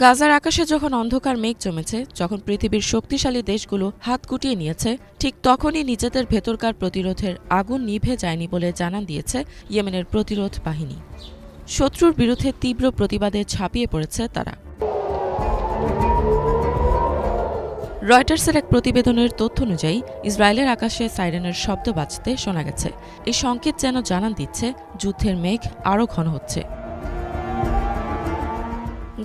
গাজার আকাশে যখন অন্ধকার মেঘ জমেছে, যখন পৃথিবীর শক্তিশালী দেশগুলো হাত গুটিয়ে নিয়েছে, ঠিক তখনই নিজেদের ভেতরকার প্রতিরোধের আগুন নিভে যায়নি বলে জানান দিয়েছে ইয়েমেনের প্রতিরোধ বাহিনী। শত্রুর বিরুদ্ধে তীব্র প্রতিবাদে ছাপিয়ে পড়েছে তারা। রয়টার্সের এক প্রতিবেদনের তথ্য অনুযায়ী, ইসরায়েলের আকাশে সাইরেনের শব্দ বাজতে শোনা গেছে। এই সংকেত যেন জানান দিচ্ছে, যুদ্ধের মেঘ আরও ঘন হচ্ছে।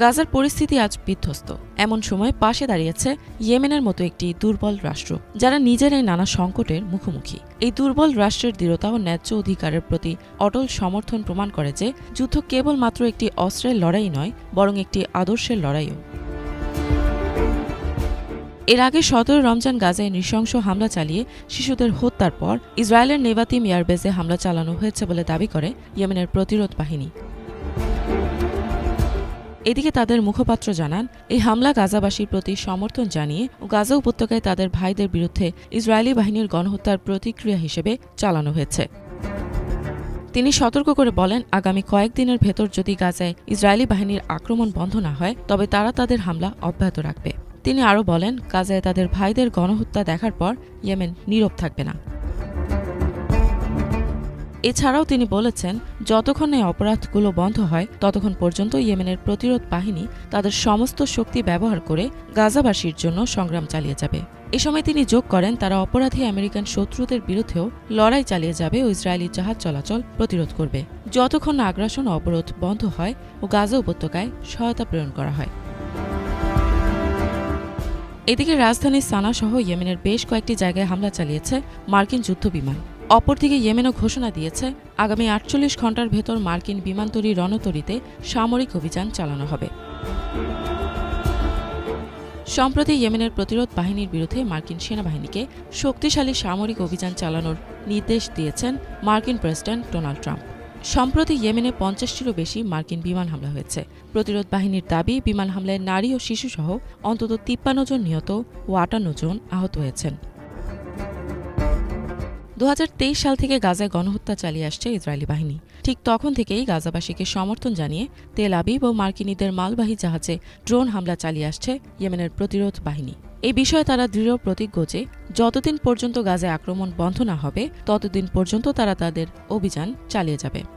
গাজার পরিস্থিতি আজ বিধ্বস্ত। এমন সময় পাশে দাঁড়িয়েছে ইয়েমেনের মতো একটি দুর্বল রাষ্ট্র, যারা নিজেরাই নানা সংকটের মুখোমুখি। এই দুর্বল রাষ্ট্রের দৃঢ়তা ও ন্যায্য অধিকারের প্রতি অটল সমর্থন প্রমাণ করে যে যুদ্ধ কেবলমাত্র একটি অস্ত্রের লড়াই নয়, বরং একটি আদর্শের লড়াইও। এর আগে সতেরো রমজান গাজায় নৃশংস হামলা চালিয়ে শিশুদের হত্যার পর ইসরায়েলের নেভাতিম এয়ারবেজে হামলা চালানো হয়েছে বলে দাবি করে ইয়েমেনের প্রতিরোধ বাহিনী। এদিকে তাদের মুখপাত্র জানান, এই হামলা গাজাবাসীর প্রতি সমর্থন জানিয়ে ও গাজা উপত্যকায় তাদের ভাইদের বিরুদ্ধে ইসরায়েলি বাহিনীর গণহত্যার প্রতিক্রিয়া হিসেবে চালানো হয়েছে। তিনি সতর্ক করে বলেন, আগামী কয়েকদিনের ভেতর যদি গাজায় ইসরায়েলি বাহিনীর আক্রমণ বন্ধ না হয়, তবে তারা তাদের হামলা অব্যাহত রাখবে। তিনি আরও বলেন, গাজায় তাদের ভাইদের গণহত্যা দেখার পর ইয়েমেন নীরব থাকবে না। এছাড়াও তিনি বলেছেন, যতক্ষণ এই অপরাধগুলো বন্ধ হয়, ততক্ষণ পর্যন্ত ইয়েমেনের প্রতিরোধ বাহিনী তাদের সমস্ত শক্তি ব্যবহার করে গাজাবাসীর জন্য সংগ্রাম চালিয়ে যাবে। এ সময় তিনি যোগ করেন, তারা অপরাধী আমেরিকান শত্রুদের বিরুদ্ধেও লড়াই চালিয়ে যাবে ও ইসরায়েলি জাহাজ চলাচল প্রতিরোধ করবে। যতক্ষণ না আগ্রাসন অবরোধ বন্ধ হয় ও গাজা উপত্যকায় সহায়তা প্রেরণ করা হয়। এদিকে রাজধানী সানা সহ ইয়েমেনের বেশ কয়েকটি জায়গায় হামলা চালিয়েছে মার্কিন যুদ্ধ বিমান অপরদিকে ইয়েমেনও ঘোষণা দিয়েছে, আগামী আটচল্লিশ ঘণ্টার ভেতর মার্কিন বিমানতরী রণতরীতে সামরিক অভিযান চালানো হবে। সম্প্রতি ইয়েমেনের প্রতিরোধ বাহিনীর বিরুদ্ধে মার্কিন সেনাবাহিনীকে শক্তিশালী সামরিক অভিযান চালানোর নির্দেশ দিয়েছেন মার্কিন প্রেসিডেন্ট ডোনাল্ড ট্রাম্প। সম্প্রতি ইয়েমেনে পঞ্চাশটিরও বেশি মার্কিন বিমান হামলা হয়েছে। প্রতিরোধ বাহিনীর দাবি, বিমান হামলায় নারী ও শিশুসহ অন্তত তিপ্পান্ন জন নিহত ও আটান্ন জন আহত হয়েছেন। দু হাজার তেইশ সাল থেকে গাজায় গণহত্যা চালিয়ে আসছে ইসরায়েলি বাহিনী। ঠিক তখন থেকেই গাজাবাসীকে সমর্থন জানিয়ে তেল আবিব ও মার্কিনীদের মালবাহী জাহাজে ড্রোন হামলা চালিয়ে আসছে ইয়েমেনের প্রতিরোধ বাহিনী। এই বিষয়ে তারা দৃঢ় প্রতিজ্ঞ যে, যতদিন পর্যন্ত গাজায় আক্রমণ বন্ধ না হবে, ততদিন পর্যন্ত তারা তাদের অভিযান চালিয়ে যাবে।